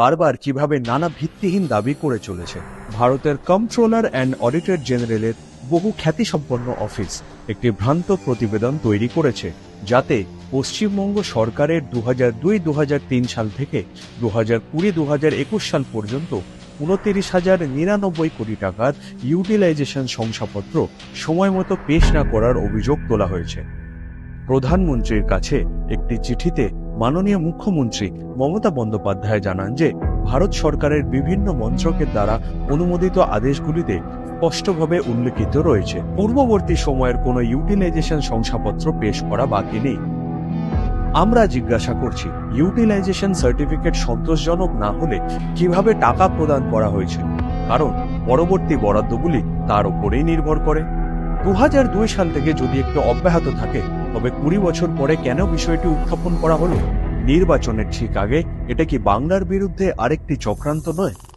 বারবার কীভাবে নানা ভিত্তিহীন দাবি করে চলেছে। ভারতের কন্ট্রোলার অ্যান্ড অডিটর জেনারেলের বহু খ্যাতিসম্পন্ন অফিস একটি ভ্রান্ত প্রতিবেদন তৈরি করেছে, যাতে পশ্চিমবঙ্গ সরকারের দু হাজার সাল থেকে দু হাজার কুড়ি দু সাল পর্যন্ত উনতিরিশ হাজার নিরানব্বই কোটি টাকার ইউটিলাইজেশন শংসাপত্র সময় মতো পেশ না করার অভিযোগ তোলা হয়েছে। প্রধানমন্ত্রীর কাছে একটি চিঠিতে মাননীয় মুখ্যমন্ত্রী মমতা বন্দ্যোপাধ্যায় জানান যে, ভারত সরকারের বিভিন্ন মন্ত্রকের দ্বারা অনুমোদিত আদেশগুলিতে স্পষ্টভাবে উল্লেখিত রয়েছে। পূর্ববর্তী সময়ের কোনো ইউটিলাইজেশন শংসাপত্র পেশ করা বাকি নেই। আমরা জিজ্ঞাসা করছি ইউটিলাইজেশন সার্টিফিকেট সন্তোষজনক না হলে কীভাবে টাকা প্রদান করা হয়েছে? কারণ পরবর্তী বরাদ্দগুলি তার উপরেই নির্ভর করে। দু হাজার দুই সাল থেকে যদি একটু অব্যাহত থাকে তবে কুড়ি বছর পরে কেন বিষয়টি উত্থাপন করা হলো? নির্বাচনের ঠিক আগে, এটা কি বাংলার বিরুদ্ধে আরেকটি চক্রান্ত নয়?